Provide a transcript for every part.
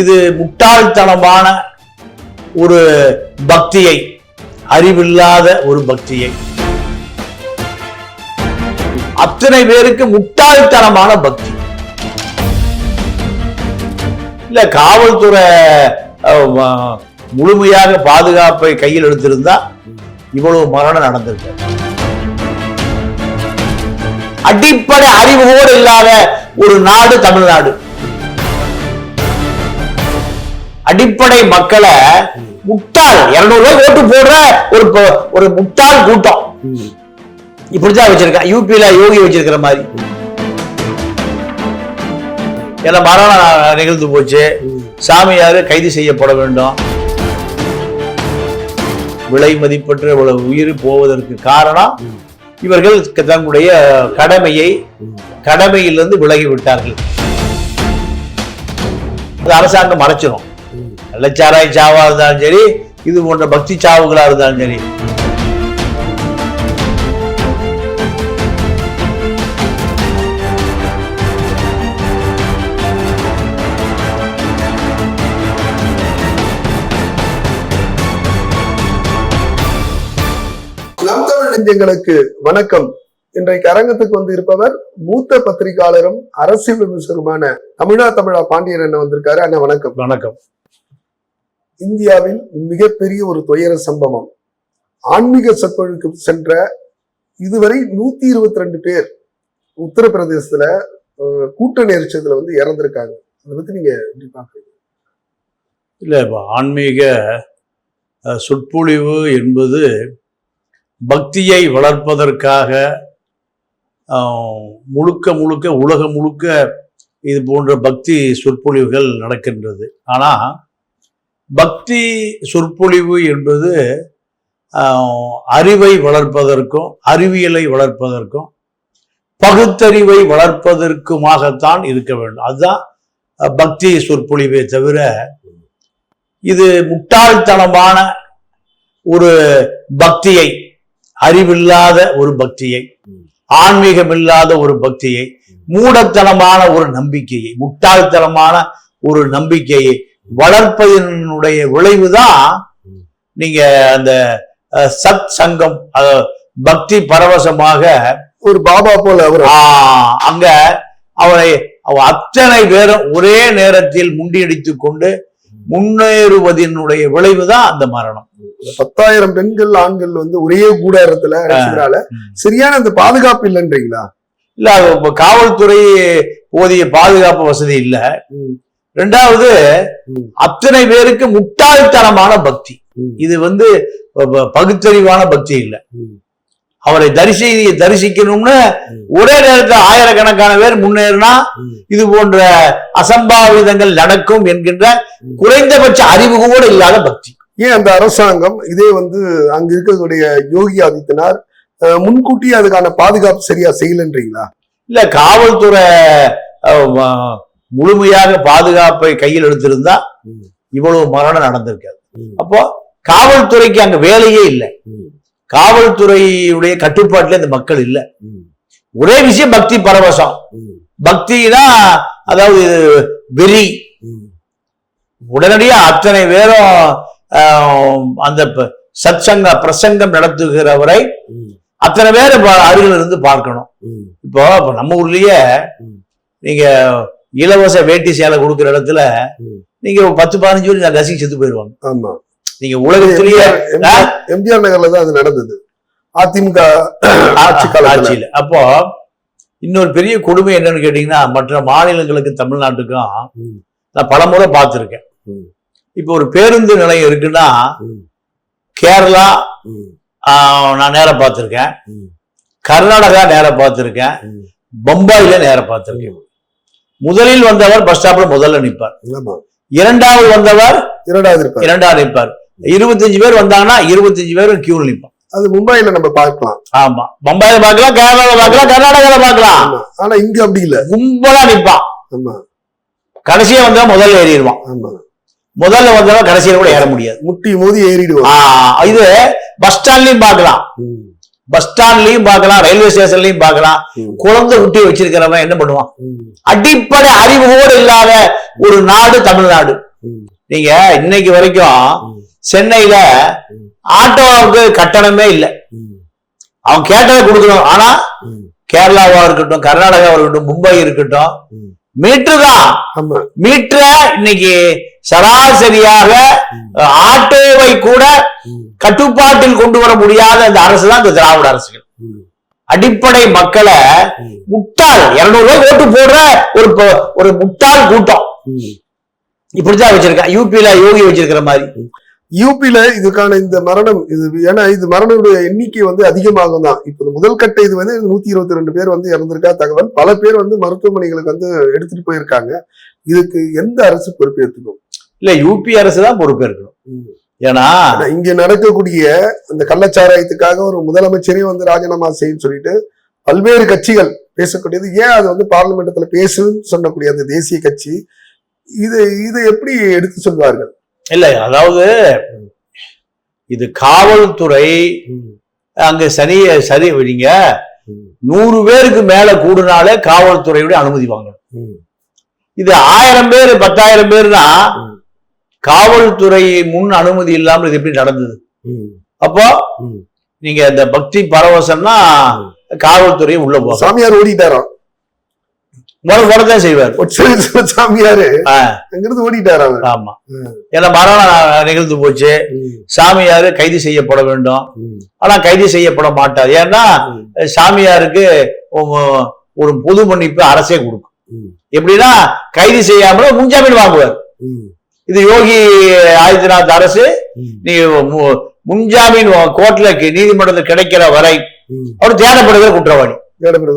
இது முட்டாள்தனமான ஒரு பக்தியை அறிவில்லாத ஒரு பக்தியை. அத்தனை பேருக்கு முட்டாள்தனமான பக்தி. இல்ல காவல்துறை முழுமையாக பாதுகாப்பை கையில் எடுத்திருந்தா இவ்வளவு மரணம் நடந்திருக்கு. அடிப்படை அறிவுகோடு இல்லாத ஒரு நாடு தமிழ்நாடு. அடிப்படை மக்களை முட்டாள். இருநூறு ரூபாய் ஓட்டு போடுற ஒரு ஒரு முட்டாள் கூட்டம். இப்படிதான் வச்சிருக்கான் யூபியில யோகி வச்சிருக்கிற மாதிரி. ஏன்னா மரணம் நிகழ்ந்து போச்சு. சாமியார் கைது செய்யப்பட வேண்டும். விலை மதிப்பற்ற இவ்வளவு உயிர் போவதற்கு காரணம் இவர்கள் தங்களுடைய கடமையை கடமையிலிருந்து விலகி விட்டார்கள். அது அரசாங்கம் மறைச்சிடும் கள்ளச்சாராய சாவா இருந்தாலும் சரி இது போன்ற பக்தி சாவுகளா இருந்தாலும் சரி. நெஞ்சங்களுக்கு வணக்கம். இன்றைக்கு அரங்கத்துக்கு வந்து இருப்பவர் மூத்த பத்திரிகையாளரும் அரசியல் விமர்சகருமான தமிழா தமிழா பாண்டியன் அண்ணன் வந்திருக்காரு. அண்ணா வணக்கம். வணக்கம். இந்தியாவில் மிகப்பெரிய ஒரு துயர சம்பவம். ஆன்மீக சொற்பொழிவுக்கு சென்ற இதுவரை நூத்தி இருபத்தி ரெண்டு பேர் உத்தரப்பிரதேசத்துல கூட்ட நெரிச்சதுல வந்து இறந்திருக்காங்க. அதை பத்தி நீங்க எப்படி பாக்குறீங்க இல்ல ஆன்மீக சொற்பொழிவு என்பது பக்தியை வளர்ப்பதற்காக முழுக்க முழுக்க உலகம் முழுக்க இது போன்ற பக்தி சொற்பொழிவுகள் நடக்கின்றது. ஆனால் பக்தி சொற்பொழிவு என்பது அறிவை வளர்ப்பதற்கும் அறிவியலை வளர்ப்பதற்கும் பகுத்தறிவை வளர்ப்பதற்குமாகத்தான் இருக்க வேண்டும். அதுதான் பக்தி சொற்பொழிவே தவிர இது முட்டாள்தனமான ஒரு பக்தியை அறிவில்லாத ஒரு பக்தியை ஆன்மீகமில்லாத ஒரு பக்தியை மூடத்தனமான ஒரு நம்பிக்கையை முட்டாள்தனமான ஒரு நம்பிக்கையை வளர்ப்பதனுடைய விளைவுதான் நீங்க அந்த சத் சங்கம் பக்தி பரவசமாக ஒரு பாபா போல அவர். அங்க அவரை அவ அத்தனை பேரும் ஒரே நேரத்தில் முண்டியடித்துக் கொண்டு முன்னேறுவதனுடைய விளைவுதான் அந்த மரணம். பத்தாயிரம் பெண்கள் ஆண்கள் வந்து ஒரே கூடாரத்துல சரியான அந்த பாதுகாப்பு இல்லைன்றீங்களா? இல்ல காவல்துறை போதிய பாதுகாப்பு வசதி இல்ல. ரெண்டாவது. அத்தனை பேருக்கு முட்டாள்தனமான பக்தி. இது வந்து பகுத்தறிவான பக்தி இல்ல. அவரை தரிசி தரிசிக்கணும்னு. ஒரே நேரத்தில் ஆயிரக்கணக்கான பேர் முன்னேறினா இது போன்ற அசம்பாவிதங்கள் நடக்கும் என்கின்ற. குறைந்தபட்ச அறிவு கூட இல்லாத பக்தி ஏன் அந்த அரசாங்கம் இதே வந்து அங்க இருக்கக்கூடிய யோகி ஆதித்யநாத் முன்கூட்டியே அதுக்கான பாதுகாப்பு சரியா செய்யலன்றீங்களா இல்ல காவல்துறை முழுமையாக பாதுகாப்பை கையில் எடுத்திருந்தா. இவ்வளவு மரணம் நடந்திருக்காது. அப்போ காவல்துறைக்கு அங்க வேலையே இல்லை. காவல்துறையுடைய கட்டுப்பாட்டுல இந்த மக்கள் இல்ல. ஒரே விஷயம் பக்தி பரவசம். பக்தினா அதாவது வெறி. உடனடியா அத்தனை பேரும் அந்த ப- சத்சங்க பிரசங்கம் நடத்துகிறவரை அத்தனை பேர் அருகில் இருந்து பார்க்கணும். இப்போ நம்ம ஊர்லயே. நீங்க இலவச வேட்டி சேலை கொடுக்குற இடத்துல. நீங்க பத்து பதினஞ்சு பேர் ரசிக்க செத்து போயிடுவாங்க ஆமா. நீங்க உலகத்திலேயே எம்ஜிஆர் நகர்ல தான் அது நடந்தது. அதிமுக ஆட்சி ஆட்சியில. அப்போ இன்னொரு பெரிய கொடுமை என்னன்னு கேட்டீங்கன்னா மற்ற மாநிலங்களுக்கு தமிழ்நாட்டுக்கும். நான் பல முறை பார்த்துருக்கேன். இப்போ ஒரு பேருந்து நிலையம் இருக்குன்னா. கேரளா நான் நேர பார்த்துருக்கேன். கர்நாடகா நேர பார்த்துருக்கேன். பம்பாயில நேர பார்த்துருக்கேன். முதலில் வந்தவர் பஸ் ஸ்டாப்ல முதல்ல நிற்பார். இரண்டாவது வந்தவர் இரண்டாவது இரண்டாவது நிற்பார். இருபத்தஞ்சு பேர் வந்தாங்கன்னா இருபத்தஞ்சு பேரும் கியூல நிற்பான் அது மும்பைல நம்ம பார்க்கலாம். ஆமா. பம்பாயில பார்க்கலாம் கேரளால பார்க்கலாம் கர்நாடகால பார்க்கலாம். ஆனா இங்க அப்படி இல்ல. கும்பலா நிற்பான். ஆமா. கடைசியா வந்தவன் முதல்ல ஏறிடுவான். ஆமா. முதல்ல வந்தவன் கடைசியில கூட ஏற முடியாது. முட்டி மோதி ஏறிடுவோம் ஆஹ் இது பஸ் ஸ்டாண்ட்லயும் பார்க்கலாம். ம். பஸ் ஸ்டாண்ட்லயும் பார்க்கலாம் ரயில்வே ஸ்டேஷன்லயும் பார்க்கலாம் ம். குழந்தை குட்டி வச்சிருக்கிறவன் என்ன பண்ணுவான். அடிப்படை அறிவுகோடு இல்லாத ஒரு நாடு தமிழ்நாடு. நீங்க இன்னைக்கு வரைக்கும். சென்னையில. ஆட்டோவுக்கு கட்டணமே இல்லை. அவன் கேட்டதை கொடுக்கணும் ஆனா. கேரளாவா இருக்கட்டும் கர்நாடகாவா இருக்கட்டும் மும்பை இருக்கட்டும். மீட்டர் தான் மீட்டர இன்னைக்கு சராசரியாக. ஆட்டோவை கூட. கட்டுப்பாட்டில் கொண்டு வர முடியாத இந்த அரசு தான் இந்த திராவிட அரசுகள். அடிப்படை மக்களை. முட்டாள் இருநூறு ரூபாய் ஓட்டு போடுற ஒரு ஒரு முட்டாள் கூட்டம் ம். இப்படித்தான் வச்சிருக்கேன் யூபியில யோகி வச்சிருக்கிற மாதிரி யூபில இதுக்கான இந்த மரணம் இது ஏன்னா இது மரணனுடைய எண்ணிக்கை வந்து அதிகமாகும் தான். இப்போ முதல் கட்ட இது வந்து நூத்தி இருபத்தி ரெண்டு பேர் வந்து இறந்திருக்கா தகவல். பல பேர் வந்து மருத்துவமனைகளுக்கு வந்து எடுத்துட்டு போயிருக்காங்க. இதுக்கு எந்த அரசு பொறுப்பேற்றுக்கும்? இல்ல யூபி அரசு தான் பொறுப்பேற்கணும். ஏன்னா இங்க நடக்கக்கூடிய அந்த கள்ளச்சாராயத்துக்காக ஒரு முதலமைச்சரே வந்து ராஜினாமா செய்யும் சொல்லிட்டு பல்வேறு கட்சிகள் பேசக்கூடியது. ஏன் அது வந்து பார்லிமெண்ட்ல பேசுன்னு சொல்லக்கூடிய அந்த தேசிய கட்சி? இது இதை எப்படி எடுத்து சொல்வார்கள்? இல்லை அதாவது இது காவல்துறை அங்க சனி சரி நீங்க நூறு பேருக்கு மேல கூடுனாலே காவல்துறையுடைய அனுமதி வாங்கணும். இது ஆயிரம் பேர் பத்தாயிரம் பேர்னா காவல்துறை முன் அனுமதி இல்லாமல் இது எப்படி நடந்தது? அப்போ ம். நீங்க இந்த பக்தி பரவசம்னா காவல்துறையும் உள்ள போகும் சாமியார் ஓடிட்டாராம். முதல் தான் செய்வார். சாமியாரு. அங்கிருந்து ஓடிட்டாராம் அவர். ஆமா. ஏன்னா மரணம் நிகழ்ந்து போச்சு. சாமியாரு கைது செய்யப்பட வேண்டும். ஆனா கைது செய்யப்பட மாட்டார். ஏன்னா சாமியாருக்கு ஒரு பொது மன்னிப்பு அரசே கொடுக்கும். எப்படின்னா கைது செய்யாமல முன்ஜாமீன் வாங்குவார். இது யோகி ஆதித்யநாத் அரசு நீ முன்ஜாமீன் கோர்ட்ல நீதிமன்றத்தில் கிடைக்கிற வரை அவர் தேடப்படுகிற குற்றவாளி.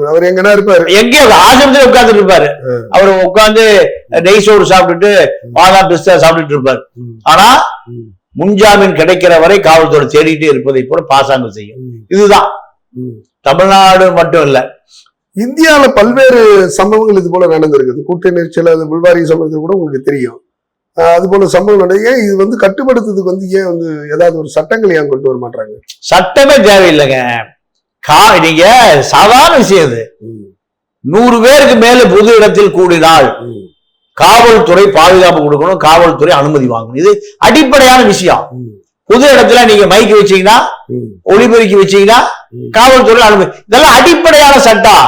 அவர் எங்கன்னா இருப்பாரு? எங்கேயோ ஆசிரமத்தில் உட்கார்ந்துட்டு இருப்பாரு. அவர் உட்கார்ந்து நெய் சோறு சாப்பிட்டுட்டு பாதாம் பிஸ்தா சாப்பிட்டுட்டு இருப்பாரு. ஆனா முன்ஜாமீன் கிடைக்கிற வரை காவல்துறை தேடிட்டே இருப்பதை போல பாசாங்கம் செய்யும். இதுதான். தமிழ்நாடு மட்டும் இல்ல. இந்தியால பல்வேறு சம்பவங்கள் இது போல நடந்திருக்குது. கூட்ட நெரிச்சல் அது புல்வாரி சம்பவத்தில் கூட உங்களுக்கு தெரியும். அது போல சம்பவம் ஏன் இது வந்து கட்டுப்படுத்துறதுக்கு வந்து ஏன் வந்து ஏதாவது ஒரு சட்டங்கள் ஏன் கொண்டு வர மாட்டாங்க சட்டமே தேவையில்லைங்க. கா நீங்க சாதாரண விஷயம் இது. நூறு பேருக்கு மேல பொது இடத்தில் கூடினால் காவல்துறை பாதுகாப்பு கொடுக்கணும் காவல்துறை அனுமதி வாங்கணும். இது அடிப்படையான விஷயம். பொது இடத்துல நீங்க மைக்கு வச்சீங்கன்னா ஒளிபெருக்கி வச்சீங்கன்னா காவல்துறை அனுமதி இதெல்லாம் அடிப்படையான சட்டம்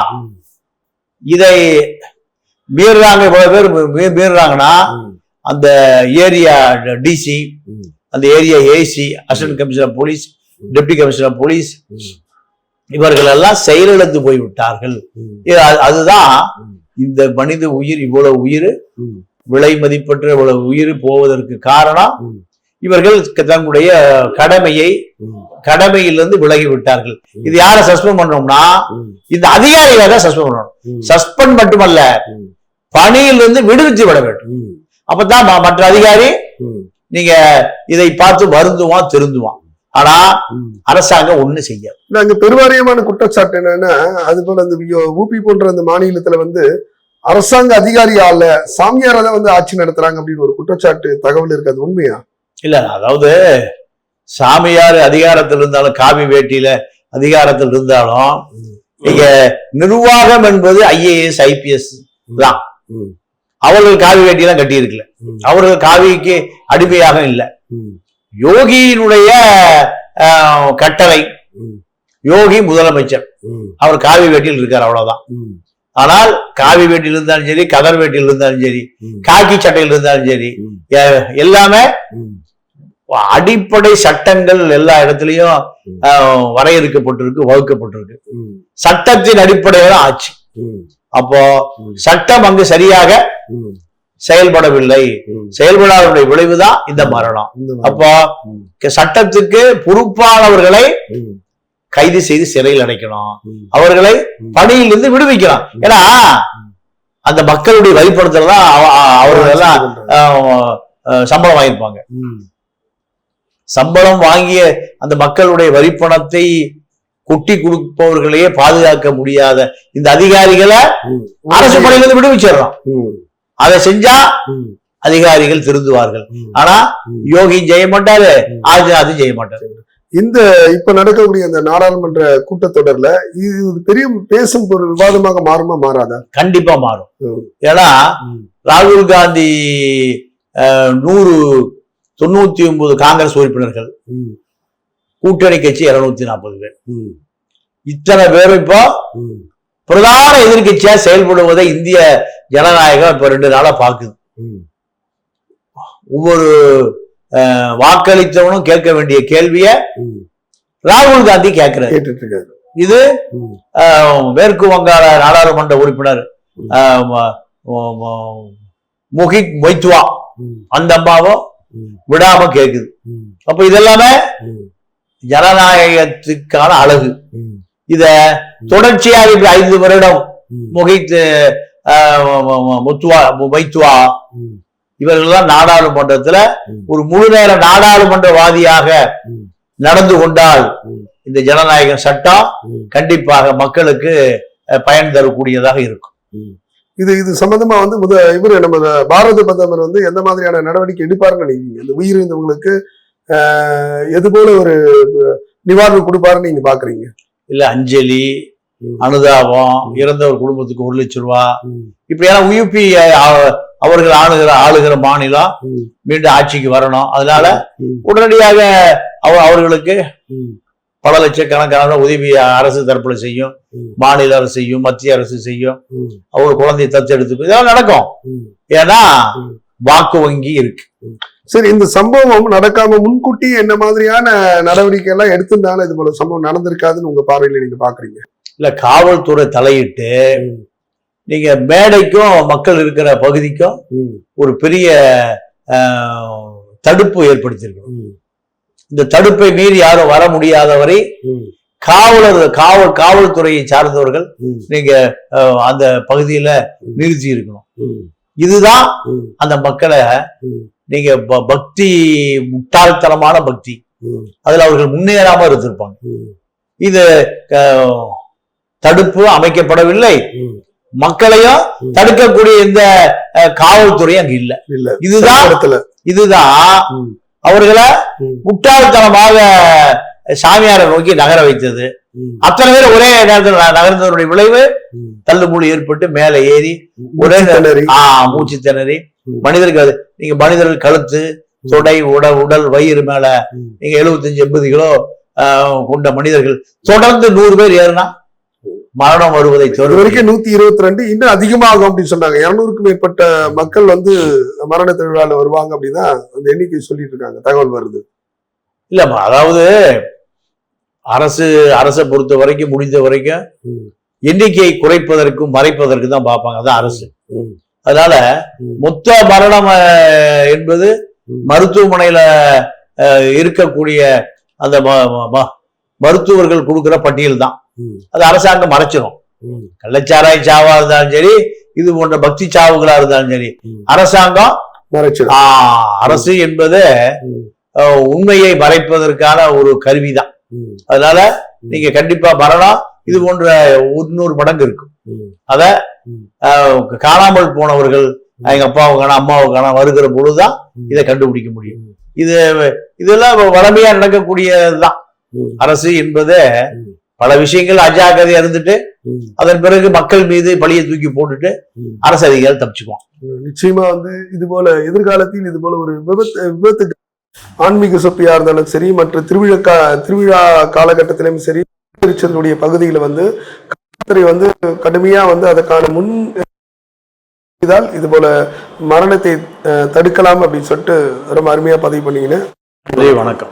இதை மீறுறாங்க இவ்வளவு பேர் மீறுறாங்கன்னா அந்த ஏரியா டிசி அந்த area AC assistant commissioner police deputy commissioner police இவர்கள் எல்லாம் செயலிழந்து போய்விட்டார்கள். அதுதான் இந்த மனித உயிர் இவ்வளவு உயிர் விலை மதிப்பற்ற இவ்வளவு உயிர் போவதற்கு காரணம் இவர்கள் தங்களுடைய கடமையை கடமையிலிருந்து விலகி விட்டார்கள் இது யாரை சஸ்பெண்ட் பண்றோம்னா இந்த அதிகாரிகளை தான் சஸ்பெண்ட் பண்ணணும். சஸ்பெண்ட் மட்டுமல்ல பணியிலிருந்து விடுவித்து விட வேண்டும். அப்பதான் மற்ற அதிகாரி நீங்க இதை பார்த்து வருந்துவான் திருந்துவான். ஆனா அரசாங்கம் ஒண்ணு செய்ய அங்க பெருவாரியமான குற்றச்சாட்டு என்னன்னா அது போல இந்த யோ- ஊபி போன்ற அந்த மாநிலத்துல வந்து அரசாங்க அதிகாரி ஆள சாமியாரை தான் வந்து ஆட்சி நடத்துறாங்க அப்படின்னு ஒரு குற்றச்சாட்டு தகவல் இருக்கு. அது உண்மையா? இல்ல அதாவது சாமியார் அதிகாரத்தில் இருந்தாலும் காவி வேட்டியில அதிகாரத்தில் இருந்தாலும் நீங்க நிர்வாகம் என்பது ஐஏஎஸ் ஐபிஎஸ் தான். அவர்கள் காவி வேட்டியெல்லாம் கட்டி இருக்கல அவர்கள் காவிக்கு அடிமையாக இல்லை. யோகியினுடைய கட்டளை. யோகி முதலமைச்சர். அவர் காவி வேட்டியில் இருக்கார் அவ்வளவுதான். ஆனால் காவி வேட்டியில் இருந்தாலும் சரி கதர் வேட்டியில் இருந்தாலும் சரி காக்கி சட்டையில் இருந்தாலும் சரி எல்லாமே அடிப்படை சட்டங்கள் எல்லா இடத்துலயும் வரையறுக்கப்பட்டிருக்கு வகுக்கப்பட்டிருக்கு. சட்டத்தின் அடிப்படையில ஆட்சி. அப்போ சட்டம் அங்கு சரியாக செயல்படவில்லை. செயல்படாதவருடைய விளைவுதான் இந்த மரணம். அப்போ சட்டத்துக்கு பொறுப்பானவர்களை கைது செய்து சிறையில் அடைக்கணும். அவர்களை பணியிலிருந்து விடுவிக்கலாம். ஏன்னா அந்த மக்களுடைய அ- அவர்கள் எல்லாம் சம்பளம் வாங்கியிருப்பாங்க. சம்பளம் வாங்கிய அந்த மக்களுடைய வரிப்பணத்தை கொட்டி கொடுப்பவர்களையே பாதுகாக்க முடியாத இந்த அதிகாரிகளை அரசு பணியிலிருந்து விடுவிச்சிடறோம் அதை செஞ்சா அதிகாரிகள் திருந்துவார்கள். ஆனா யோகி செய்ய மாட்டாரு ஆதிநாத் செய்ய மாட்டாரு. இந்த இப்ப நடக்கக்கூடிய அந்த நாடாளுமன்ற கூட்டத்தொடர்ல இது பெரிய பேசும் ஒரு விவாதமாக மாறுமா மாறாதா? கண்டிப்பா மாறும். ஏன்னா ராகுல் காந்தி நூறு தொண்ணூத்தி ஒன்பது காங்கிரஸ் உறுப்பினர்கள் கூட்டணி கட்சி இருநூத்தி நாற்பது பேர். இத்தனை பேரும் இப்போ பிரதான எதிர்க்கட்சியா செயல்படுவதை இந்திய ஜனநாயகம் இப்ப ரெண்டு நாளா பாக்குது ஒவ்வொரு வாக்களித்தவனும் கேட்க வேண்டிய கேள்விய. ராகுல் காந்தி கேட்கிறார். இது மேற்கு வங்காள நாடாளுமன்ற உறுப்பினர் முகித் மொய்த்வா அந்த அம்மாவும் விடாம கேக்குது அப்ப இதெல்லாமே ஜனநாயகத்துக்கான அழகு. இத தொடர்ச்சியாக இப்படி ஐந்து வருடம் முகித் முத்துவா மைத்துவா ம், இவர்கள்லாம் நாடாளுமன்றத்துல. ஒரு முழு நேர நாடாளுமன்றவாதியாக. நடந்து கொண்டால். இந்த ஜனநாயக சட்டம். கண்டிப்பாக மக்களுக்கு பயன் தரக்கூடியதாக இருக்கும் இது இது சம்பந்தமா வந்து முத இவரு நம்ம பாரத பிரதமர் வந்து எந்த மாதிரியான நடவடிக்கை எடுப்பாருன்னு நினைக்கிறீங்க இந்த உயிரிழந்தவங்களுக்கு எது போல ஒரு நிவாரணம் கொடுப்பாருன்னு நீங்க பாக்குறீங்க இல்ல அஞ்சலி. அனுதாபம் ம். இறந்தவர் குடும்பத்துக்கு ஒரு லட்சம் ரூபா. ம், இப்படியெல்லாம் உயுபி அவர்கள் ஆளுகிற ஆளுகிற மாநிலம் மீண்டும் ஆட்சிக்கு வரணும். அதனால உடனடியாக அவ- அவர்களுக்கு பல லட்சக்கணக்கான உதவி அரசு தரப்புல செய்யும். மாநில அரசு செய்யும் மத்திய அரசு செய்யும். அவங்க குழந்தையை தத்தெடுத்து இதெல்லாம் நடக்கும். ஏன்னா. வாக்கு வங்கி இருக்கு. சரி இந்த சம்பவம் நடக்காம முன்கூட்டி என்ன மாதிரியான நடவடிக்கை எல்லாம் எடுத்திருந்தாலும் இது போல சம்பவம் நடந்திருக்காதுன்னு உங்க பார்வையில நீங்க பாக்குறீங்க? இல்ல காவல்துறை தலையிட்டு ம், நீங்க மேடைக்கும் மக்கள் இருக்கிற பகுதிக்கும் ஒரு பெரிய தடுப்பு ஏற்படுத்தியிருக்கணும் இந்த தடுப்பை மீறி யாரும் வர முடியாத வரை ம், காவலர் காவல் காவல்துறையை சார்ந்தவர்கள் நீங்க அந்த பகுதியில நிறுத்தி இருக்கணும் இதுதான் அந்த மக்களை நீங்க பக்தி முட்டாள்தனமான பக்தி. அதுல அவர்கள் முன்னேறாம இருந்திருப்பாங்க. இது தடுப்பு அமைக்கப்படவில்லை. மக்களையும். தடுக்கக்கூடிய இந்த காவல்துறை அங்க இல்ல இல்ல இதுதான் இதுதான் அவர்களை முட்டாள்தனமாக சாமியாரை நோக்கி நகர வைத்தது அத்தனை பேர் ஒரே நேரத்தில் நகர்ந்ததனுடைய விளைவு ம். தள்ளுமுள்ளு ஏற்பட்டு மேலே ஏறி ஒரே மூச்சு திணறி. ஆ மூச்சு திணறி ம். மனிதருக்கு அது நீங்க மனிதர்கள் கழுத்து தொடை உட உடல் வயிறு மேல. நீங்க எழுபத்தஞ்சு எண்பது கிலோ ஆஹ், கொண்ட மனிதர்கள் தொடர்ந்து நூறு பேர் ஏறினா மரணம் வருவதை இது வரைக்கும் நூத்தி இருபத்தி ரெண்டு இன்னும் அதிகமாகும் அப்படின்னு சொன்னாங்க. இருநூறுக்கும் மேற்பட்ட மக்கள் வந்து மரண திருவிழால வருவாங்க அப்படின்னா அந்த எண்ணிக்கை சொல்லிட்டு இருக்காங்க. தகவல் வருது. இல்லம்மா அதாவது அரசு அரசை பொறுத்த வரைக்கும் முடிந்த வரைக்கும் எண்ணிக்கையை குறைப்பதற்கும் மறைப்பதற்கு தான் பார்ப்பாங்க. அதான் அரசு. அதனால. மொத்த மரணம் என்பது. மருத்துவமனையில இருக்கக்கூடிய அந்த மருத்துவர்கள் கொடுக்கிற பட்டியல் தான். அது அரசாங்கம் மறைச்சிடும் கள்ளச்சாராய சாவா இருந்தாலும் சரி இது போன்ற பக்தி சாவுகளா இருந்தாலும் சரி. அரசாங்கம் மறைச்சிடும் அரசு என்பது உண்மையை மறைப்பதற்கான ஒரு கருவிதான். அதனால நீங்க கண்டிப்பா மரணம் இது போன்ற இன்னொரு மடங்கு இருக்கும். அத காணாமல் போனவர்கள் எங்க அப்பாவுக்கான அம்மாவுக்கான வருகிற பொழுதுதான். இதை கண்டுபிடிக்க முடியும். இது இதெல்லாம் வளமையா நடக்கக்கூடியதுதான். அரசு என்பது. பல விஷயங்கள் அஜாக்கிரதையா இருந்துட்டு அதன் பிறகு மக்கள் மீது பழியை தூக்கி போட்டுட்டு. அரசு அதிகாரி தப்பிச்சுக்குவான். நிச்சயமா வந்து இது போல எதிர்காலத்தில் இது போல ஒரு விபத்து விபத்து ஆன்மீக சொப்பியா இருந்தாலும் சரி மற்ற திருவிழா திருவிழா காலகட்டத்திலும் சரி திருச்செந்தூருடைய பகுதியில வந்து காவல்துறை வந்து கடுமையா வந்து அதற்கான முன் இதால் இது போல மரணத்தை தடுக்கலாம் அப்படின்னு சொல்லிட்டு ரொம்ப அருமையா பதிவு பண்ணீங்கன்னு வணக்கம்.